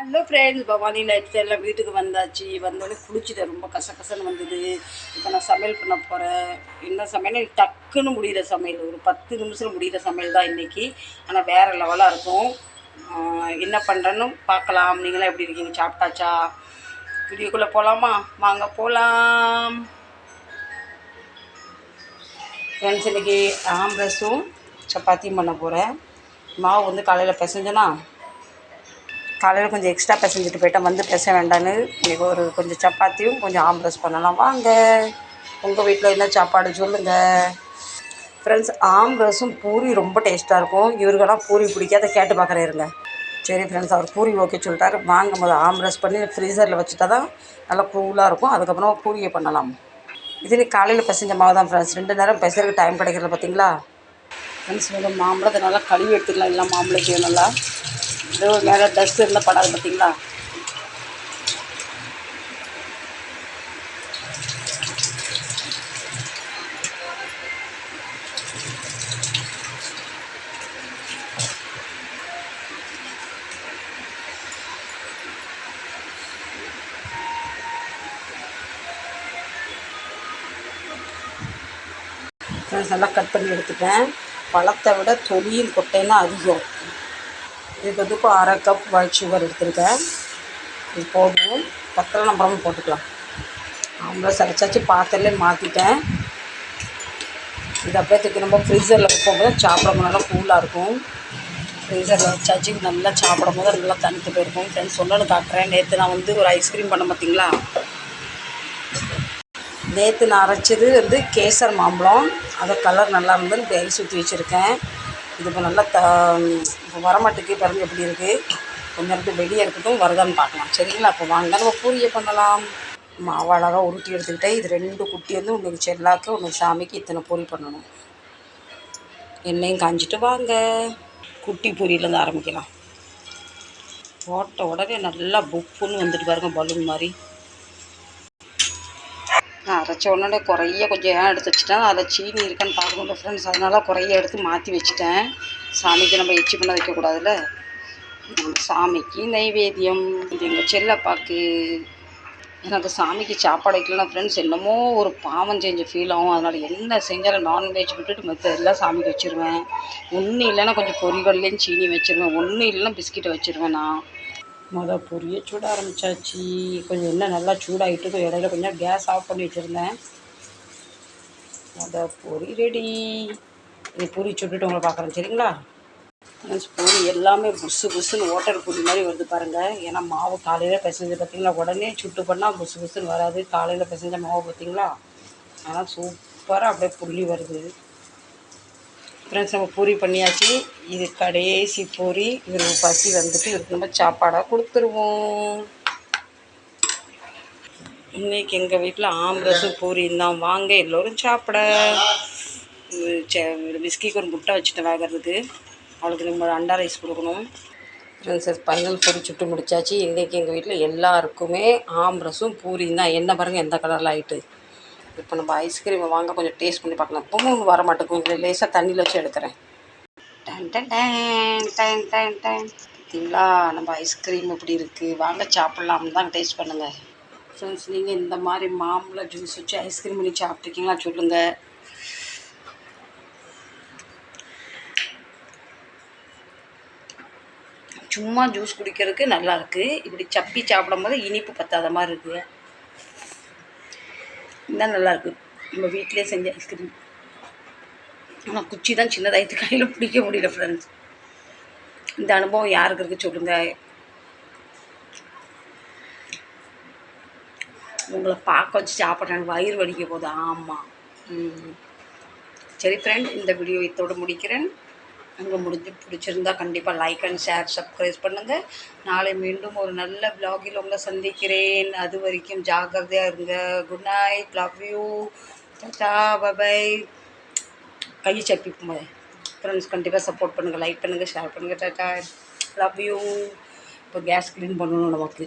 Hello friends Bhavani life ஸ்டைலில் வீட்டுக்கு வந்தாச்சு. வந்தோடனே குளிச்சுட்டேன். ரொம்ப கசகசன்னு வந்தது. இப்போ நான் சமையல் பண்ண போகிறேன் என்ன சமையல் டக்குன்னு முடிகிற சமையல். ஒரு பத்து நிமிஷத்தில் முடிகிற சமையல் தான் இன்றைக்கி ஆனால் வேறு லெவலாக இருக்கும். என்ன பண்ணுறேன்னு பார்க்கலாம். நீங்களாம் எப்படி இருக்கீங்க? சாப்பிட்டாச்சா? வீடியோக்குள்ளே போகலாமா வாங்க போகலாம் ஃப்ரெண்ட்ஸ் இன்றைக்கி ஆம்ரஸும் சப்பாத்தியும் பண்ண போகிறேன் மாவு வந்து காலையில் பிசைஞ்சேன்னா காலையில் கொஞ்சம் எக்ஸ்ட்ரா பிசைஞ்சிட்டு போயிட்டேன். வந்து பேச வேண்டான்னு இன்றைக்கி ஒரு கொஞ்சம் சப்பாத்தியும் கொஞ்சம் ஆம்ரஸ் பண்ணலாம். வாங்க. உங்கள் வீட்டில் என்ன சாப்பாடு சொல்லுங்கள் ஃப்ரெண்ட்ஸ் ஆம்ரஸும் பூரி ரொம்ப டேஸ்ட்டாக இருக்கும். இவருக்கெல்லாம் பூரி பிடிக்காத கேட்டு பார்க்குறேன் இருங்க. சரி ஃப்ரெண்ட்ஸ் அவர் பூரி ஓகே சொல்லிட்டாரு. வாங்கும் போது ஆம்ரஸ் பண்ணி ஃப்ரீசரில் வச்சுட்டா தான் நல்லா கூலாக இருக்கும். அதுக்கப்புறம் பூரியை பண்ணலாம். இது காலையில் பிசைஞ்ச மாவு தான் ஃப்ரெண்ட்ஸ் ரெண்டு நேரம் பிசைறதுக்கு டைம் கிடைக்கிறது பார்த்தீங்களா ஃப்ரெண்ட்ஸ் வந்து மாம்பழத்தை நல்லா கழுவி எடுத்துக்கலாம். எல்லாம் மாம்பழத்தையும் நல்லா. இது மேலே டஸ்ட் இருந்தால் படாது பார்த்தீங்களா நல்லா கட் பண்ணி எடுத்துட்டேன். பழத்தை விட தொலியும் கொட்டைன்னா அதிகம். இதுக்கு வந்து இப்போ அரை கப் ஒயிட் சுகர் எடுத்திருக்கேன். இது போதும். பத்திரம் நம்பரமும் போட்டுக்கலாம். அவங்கள சரிச்சாச்சு பாத்திரலே மாற்றிட்டேன் இது அப்படியே தூக்கி நம்ம ஃப்ரீசரில் வைக்கும்போது சாப்பிடும் நல்லா கூலாக இருக்கும். ஃப்ரீசரில் வச்சாச்சு. நல்லா சாப்பிடும் போது நல்லா தனித்து போயிருக்கும். ஃப்ரெண்ட்ஸ் சொல்லணும் காட்டுறேன் நேற்று நான் வந்து ஒரு ஐஸ்கிரீம் பண்ண பார்த்தீங்களா நேற்று நான் அரைச்சது வந்து கேசர் மாம்பழம். அதை கலர் நல்லா இருந்தது இப்படி ஐஸ் ஊற்றி வச்சுருக்கேன். இது இப்போ நல்லா த இப்போ வரமாட்டுக்கு பிறந்து எப்படி இருக்குது கொஞ்ச நேரத்துக்கு வெளியே இருக்கட்டும் வருதான்னு பார்க்கலாம். சரிங்களா? அப்போ வாங்க நம்ம பூரியை பண்ணலாம். மாவு அழகாக உருட்டி எடுத்துக்கிட்டே இது ரெண்டு குட்டி வந்து ஒன்று செல்லாக்கு ஒன்று சாமிக்கு இத்தனை பூரி பண்ணணும். எண்ணெயும் காஞ்சிட்டு வாங்க. குட்டி பூரியிலேருந்து ஆரம்பிக்கலாம். போட்ட உடனே நல்லா புப்புன்னு வந்துட்டு பாருங்க பலூன் மாதிரி. நான் அரைச்ச உடனே குறைய கொஞ்சம் ஏன் எடுத்து வச்சுட்டேன். அதில் சீனி இருக்கான்னு பார்க்கணும் ஃப்ரெண்ட்ஸ் அதனால குறைய எடுத்து மாற்றி வச்சுட்டேன். சாமிக்கு நம்ம எச்சி பண்ண வைக்கக்கூடாதுல்ல சாமிக்கு நைவேத்தியம் இது எங்கள் செல்லப்பாக்கு. எனக்கு சாமிக்கு சாப்பாடு வைக்கலன்னா ஃப்ரெண்ட்ஸ் என்னமோ ஒரு பாவம் செஞ்ச ஃபீல் ஆகும். அதனால் என்ன செஞ்சாலும் நான்வெஜ் விட்டுட்டு மற்ற எல்லாம் சாமிக்கு வச்சுருவேன். ஒன்றும் இல்லைன்னா கொஞ்சம் பொரிகள்லேயும் சீனி வச்சுருவேன். ஒன்றும் இல்லைன்னா பிஸ்கெட்டை வச்சுருவேன் நான். மொதல் பொரிய சூட ஆரம்பித்தாச்சு கொஞ்சம் எண்ணெய் நல்லா சூடாகிட்டு இடையில கொஞ்சம் கேஸ் ஆஃப் பண்ணி வச்சுருந்தேன். மொதல் பொரி ரெடி இது பூரி சுட்டுட்டு உங்களை பார்க்குறேன் சரிங்களா? ஃப்ரெண்ட்ஸ் பூரி எல்லாமே புசு புசுன்னு ஓட்டர் பூரி மாதிரி வருது பாருங்கள் ஏன்னா மாவு காலையில் பிசைஞ்சு பார்த்தீங்களா உடனே சுட்டு பண்ணால் புசு புசுன்னு வராது. காலையில் பிசைஞ்ச மாவு பார்த்தீங்களா ஆனால் சூப்பராக அப்படியே புள்ளி வருது. ஃப்ரெண்ட்ஸ் நம்ம பூரி பண்ணியாச்சு. இது கடைசி பூரி. இவருக்கு பசி வந்துட்டு இவருக்கு நம்ம சாப்பாடாக கொடுத்துருவோம். இன்னைக்கு எங்கள் வீட்டில் ஆம்பரசும் பூரியும் தான் வாங்க எல்லோரும் சாப்பிட. சே- ஒரு பிஸ்கிக்கு ஒரு முட்டை வச்சுட்டு வேகிறதுக்கு அவளுக்கு நம்ம அண்டா ரைஸ் கொடுக்கணும். ஃப்ரெண்ட்ஸ் பைனல் பூரி சுட்டு முடிச்சாச்சு. இன்றைக்கி எங்கள் வீட்டில் எல்லாருக்குமே ஆம்பரசும் பூரியும் தான் என்ன பாருங்கள் எந்த கலரில் ஆகிட்டு இப்போ நம்ம ஐஸ்கிரீமை வாங்க கொஞ்சம் டேஸ்ட் பண்ணி பார்க்கலாம். இப்பவும் வர மாட்டேங்குது. லேசாக தண்ணியில் வச்சு எடுக்கிறேன் டன் டன் டன் டன் டன் டன். பார்த்தீங்களா நம்ம ஐஸ்கிரீம் எப்படி இருக்குது வாங்க சாப்பிட்லாம்னு தான் டேஸ்ட் பண்ணுங்கள் ஃப்ரெண்ட்ஸ் நீங்கள் இந்த மாதிரி மாம்பழ ஜூஸ் வச்சு ஐஸ்கிரீம் பண்ணி சாப்பிட்ருக்கீங்களா சொல்லுங்கள் சும்மா ஜூஸ் குடிக்கிறதுக்கு நல்லாயிருக்கு இப்படி சப்பி சாப்பிடும்போது இனிப்பு பத்தாத மாதிரி இருக்குது இதான் நல்லாயிருக்கு நம்ம வீட்டிலே செஞ்ச ஐஸ்கிரீம் ஆனால் குச்சி தான் சின்னதாயிட்டு கையில் பிடிக்க முடியல ஃப்ரெண்ட்ஸ் இந்த அனுபவம் யாருக்கு இருக்கு சொல்லுங்கள் உங்களை பார்க்க வச்சு சாப்பிட்றேன் வயிறு வலிக்க போதும் ஆமாம் சரி ஃப்ரெண்ட் இந்த வீடியோ இதோட முடிக்கிறேன். உங்களுக்கு முடிஞ்சு பிடிச்சிருந்தா கண்டிப்பாக லைக் அண்ட் ஷேர் சப்ஸ்கிரைப் பண்ணுங்கள் நாளை மீண்டும் ஒரு நல்ல பிளாகில் உங்களை சந்திக்கிறேன். அது வரைக்கும் ஜாக்கிரதையாக இருங்க. Good night love you tata bye கை சப்பிக்கும் போது ஃப்ரெண்ட்ஸ் கண்டிப்பாக சப்போர்ட் பண்ணுங்கள் லைக் பண்ணுங்கள் ஷேர் பண்ணுங்கள் டாட்டா லவ் யூ இப்போ கேஸ் க்ளீன் பண்ணணும் நமக்கு.